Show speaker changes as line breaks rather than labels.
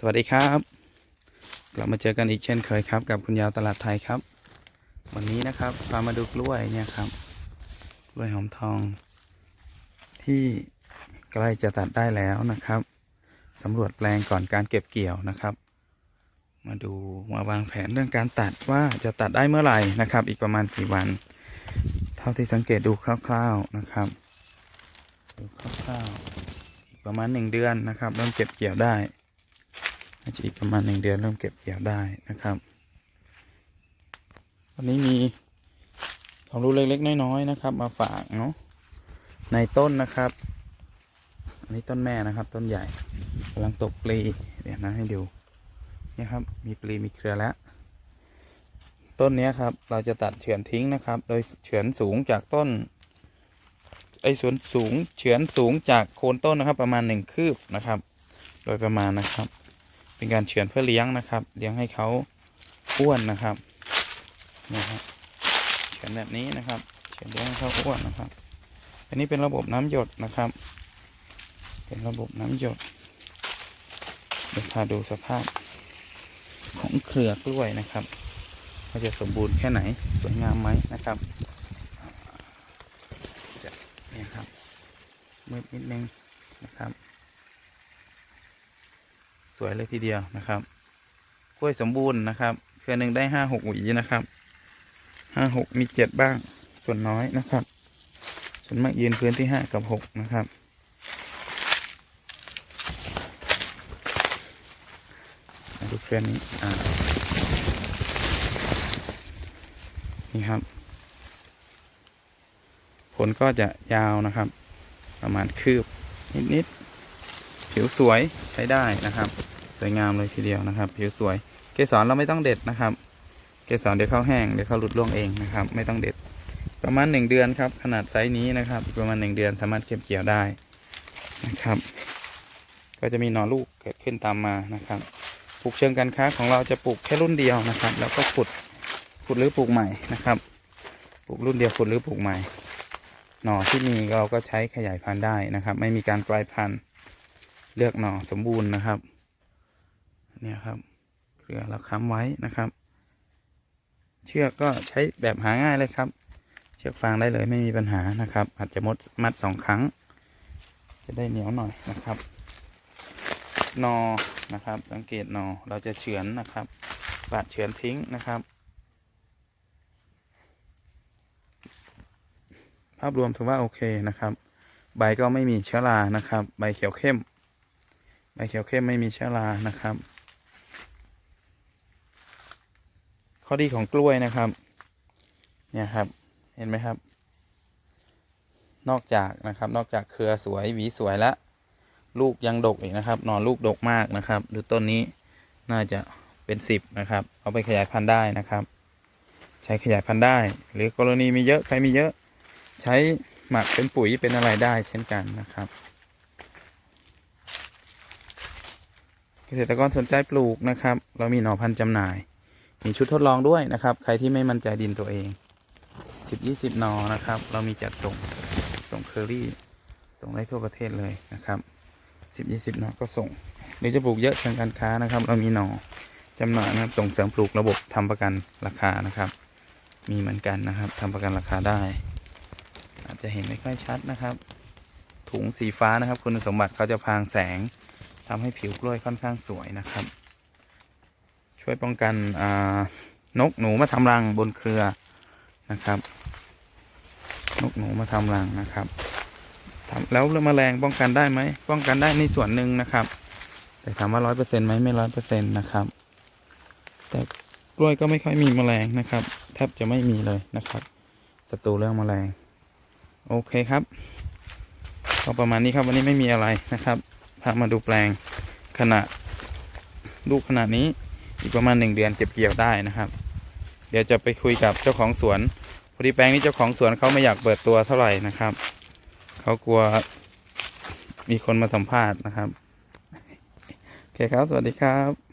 สวัสดีครับ กลับมาเจอกันอีกเช่นเคยครับ กับคุณยาวตลาดไทยครับ วันนี้นะครับพามาดูกล้วยเนี่ยครับ กล้วยหอมทอง ที่ใกล้จะตัดได้แล้วนะครับสำรวจแปลงก่อนการเก็บเกี่ยวนะครับ มาดูมาวางแผนเรื่องการตัดว่าจะตัดได้เมื่อไหร่นะครับ อีกประมาณกี่วัน เท่าที่สังเกตดูคร่าว ๆนะครับดูคร่าวๆอีกประมาณหนึ่งเดือนนะครับเริ่มเก็บเกี่ยวได้ อาจจะอีกประมาณหนึ่งเดือนเริ่มเก็บเกี่ยวได้นะครับ วันนี้มีความรู้เล็กๆน้อยๆนะครับ มาฝากเนาะในต้นนะครับ อันนี้ต้นแม่นะครับ ต้นใหญ่กำลังตกปลีเดี๋ยวนะให้ดูนี่ครับมีปลีมีเครือแล้ว ต้นเนี้ยครับเราจะตัดเฉือนทิ้งนะครับ โดยเฉือนสูงจากต้นไอ้ส่วนสูงเฉือนสูงจากโคนต้นนะครับ ประมาณหนึ่งคืบนะครับ โดยประมาณนะครับ เป็นการเฉือนเพื่อเลี้ยงนะครับ เลี้ยงให้เขาอ้วนนะครับนี่ครับเฉือนแบบนี้นะครับเฉือนเลี้ยงให้เขาอ้วนนะครับ อันนี้เป็นระบบน้ำหยดนะครับ เป็นระบบน้ำหยดเดี๋ยวพาดูสภาพของเครือกล้วยนะครับว่าจะสมบูรณ์แค่ไหนสวยงามไหมนะครับจะเนี่ยครับมืดนิดนึงนะครับ สวยเลยทีเดียวนะครับกล้วยสมบูรณ์นะครับ เครือหนึ่งได้ห้าหกหวีนะครับห้าหกมีเจ็ดบ้าง ส่วนน้อยนะครับ ส่วนมากยืนพื้นที่ห้ากับหกนะครับ ดูเครือนี้อ่านี่ครับ ผลก็จะยาวนะครับ ประมาณคืบนิดๆ ผิวสวยใช้ได้นะครับ สวยงามเลยทีเดียวนะครับ ผิวสวย เกสรเราไม่ต้องเด็ดนะครับ เกสรเดี๋ยวเขาแห้งเดี๋ยวเขาหลุดร่วงเองนะครับ ไม่ต้องเด็ด ประมาณหนึ่งเดือนครับ ขนาดไซส์นี้นะครับ ประมาณหนึ่งเดือนสามารถเก็บเกี่ยวได้นะครับ ก็จะมีหน่อลูกเกิดขึ้นตามมานะครับปลูกเชิงการค้าของเราจะปลูกแค่รุ่นเดียวนะครับ แล้วก็ขุดขุดหรือปลูกใหม่นะครับปลูกรุ่นเดียวขุดหรือปลูกใหม่ หน่อที่มีเราก็ใช้ขยายพันธุ์ได้นะครับ ไม่มีการกลายพันธุ์ เลือกหน่อสมบูรณ์นะครับ เนี่ยครับเครือเราค้ำไว้นะครับ เชือกก็ใช้แบบหาง่ายเลยครับ เชือกฟางได้เลยไม่มีปัญหานะครับ อาจจะมดมัดสองครั้ง จะได้เหนียวหน่อยนะครับนอนะครับ สังเกตนอเราจะเฉือนนะครับบาดเฉือนทิ้งนะครับภาพรวมถือว่าโอเคนะครับ ใบก็ไม่มีเชื้อรานะครับ ใบเขียวเข้ม ใบเขียวเข้มไม่มีเชื้อรานะครับ ข้อดีของกล้วยนะครับ เนี่ยครับ เห็นไหมครับ นอกจากนะครับ นอกจากเครือสวยหวีสวยแล้วลูกยังดกอีกนะครับนอนลูกดกมากนะครับดูต้นนี้น่าจะเป็นสิบนะครับ เอาไปขยายพันธุ์ได้นะครับ ใช้ขยายพันธุ์ได้ หรือกรณีมีเยอะใครมีเยอะ ใช้หมักเป็นปุ๋ยเป็นอะไรได้เช่นกันนะครับ เกษตรกรสนใจปลูกนะครับ เรามีหน่อพันธุ์จำหน่าย มีชุดทดลองด้วยนะครับ ใครที่ไม่มั่นใจดินตัวเองสิบยี่สิบนอนะครับ เรามีจัดส่งส่งเคอรี่ส่งได้ทั่วประเทศเลยนะครับสิบยี่สิบนอก็ส่งหรือจะปลูกเยอะเชิงการค้านะครับ เรามีหน่อจำหน่ายนะครับส่งเสริมปลูกระบบทำประกันราคานะครับ มีเหมือนกันนะครับทำประกันราคาได้ อาจจะเห็นไม่ค่อยชัดนะครับ ถุงสีฟ้านะครับ คุณสมบัติเขาจะพรางแสง ทำให้ผิวกล้วยค่อนข้างสวยนะครับ ช่วยป้องกันนกหนูมาทำรังบนเครือนะครับ นกหนูมาทำรังนะครับทำแล้วเรื่องแมลงป้องกันได้ไหมป้องกันได้ในส่วนหนึ่งนะครับ แต่ถามว่าร้อยเปอร์เซ็นต์ไหมไม่ร้อยเปอร์เซ็นต์นะครับ แต่กล้วยก็ไม่ค่อยมีแมลงนะครับ แทบจะไม่มีเลยนะครับศัตรูเรื่องแมลง โอเคครับก็ประมาณนี้ครับวันนี้ไม่มีอะไรนะครับ พามาดูแปลงขนาดลูกขนาดนี้อีกประมาณหนึ่งเดือนเก็บเกี่ยวได้นะครับ เดี๋ยวจะไปคุยกับเจ้าของสวนพอดีแปลงนี้เจ้าของสวนเขาไม่อยากเปิดตัวเท่าไหร่นะครับเขากลัวมีคนมาสัมภาษณ์นะครับโอเคครับ สวัสดีครับ